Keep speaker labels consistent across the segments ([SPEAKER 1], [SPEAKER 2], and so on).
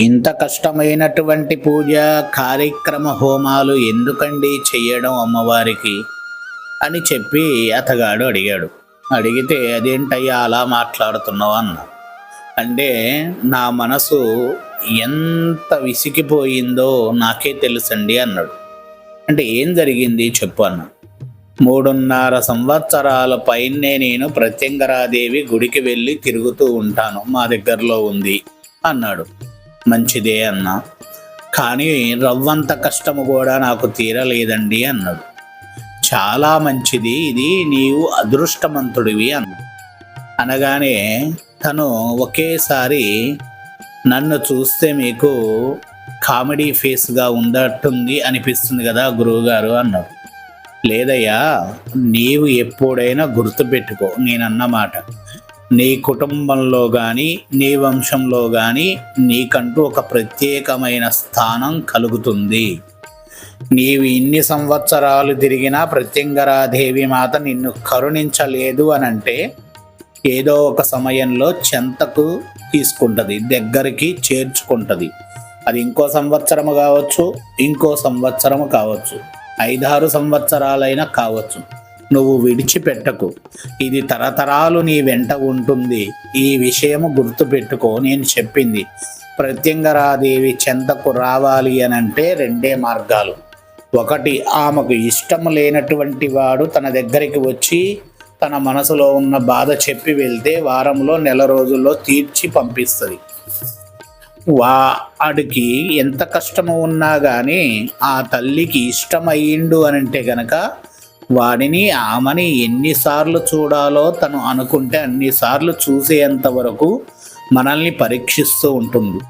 [SPEAKER 1] ఇంత కష్టమైనటువంటి పూజ కార్యక్రమ హోమాలు ఎందుకండి చెయ్యడం అమ్మవారికి? అని చెప్పి అతగాడు అడిగాడు. అడిగితే అదేంటయ్యా అలా మాట్లాడుతున్నావు అన్న. అంటే నా మనసు ఎంత విసిగిపోయిందో నాకే తెలుసండి అన్నాడు. అంటే ఏం జరిగింది చెప్పు అన్న. మూడున్నర సంవత్సరాల పైనే నేను ప్రత్యంగరాదేవి గుడికి వెళ్ళి తిరుగుతూ ఉంటాను మా దగ్గరలో ఉంది అన్నాడు. మంచిదే అన్నా. కానీ రవ్వంత కష్టము కూడా నాకు తీరలేదండి అన్నాడు. చాలా మంచిది ఇది నీవు అదృష్టవంతుడివి అన్న అనగానే తను ఒకేసారి నన్ను చూస్తే మీకు కామెడీ ఫేస్గా ఉండట్టుంది అనిపిస్తుంది కదా గురువుగారు అన్నాడు. లేదయ్యా నీవు ఎప్పుడైనా గుర్తుపెట్టుకో నేనన్నమాట. నీ కుటుంబంలో కానీ నీ వంశంలో కానీ నీకంటూ ఒక ప్రత్యేకమైన స్థానం కలుగుతుంది. నీవు ఇన్ని సంవత్సరాలు తిరిగినా ప్రత్యంగరాదేవి మాత నిన్ను కరుణించలేదు అని అంటే ఏదో ఒక సమయంలో చెంతకు తీసుకుంటుంది దగ్గరికి చేర్చుకుంటుంది. అది ఇంకో సంవత్సరము కావచ్చు ఇంకో సంవత్సరము కావచ్చు ఐదారు సంవత్సరాలైనా కావచ్చు. నువ్వు విడిచిపెట్టకు. ఇది తరతరాలు నీ వెంట ఉంటుంది. ఈ విషయము గుర్తుపెట్టుకో నేను చెప్పింది. ప్రత్యంగరాదేవి చెంతకు రావాలి అని అంటే రెండే మార్గాలు. ఒకటి ఆమెకు ఇష్టం లేనటువంటి వాడు తన దగ్గరికి వచ్చి తన మనసులో ఉన్న బాధ చెప్పి వెళ్తే వారంలో నెల రోజుల్లో తీర్చి పంపిస్తుంది. వా వాడికి ఎంత కష్టము ఉన్నా కానీ ఆ తల్లికి ఇష్టమయ్యిండు అని అంటే గనక వాడిని ఆమెని ఎన్నిసార్లు చూడాలో తను అనుకుంటే అన్నిసార్లు చూసేంత వరకు మనల్ని పరీక్షిస్తూ ఉంటుంది.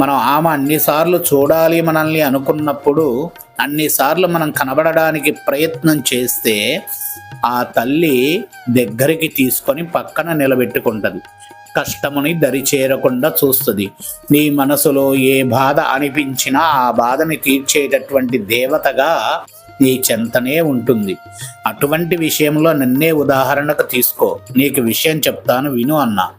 [SPEAKER 1] మనం ఆమె అన్నిసార్లు చూడాలి మనల్ని అనుకున్నప్పుడు అన్నిసార్లు మనం కనబడడానికి ప్రయత్నం చేస్తే ఆ తల్లి దగ్గరికి తీసుకొని పక్కన నిలబెట్టుకుంటుంది. కష్టముని దరి చేరకుండా చూస్తుంది. నీ మనసులో ఏ బాధ అనిపించినా ఆ బాధని తీర్చేటటువంటి దేవతగా నీ చెంతనే ఉంటుంది. అటువంటి విషయంలో నన్నే ఉదాహరణకు తీసుకో. నీకు విషయం చెప్తాను విను అన్నా.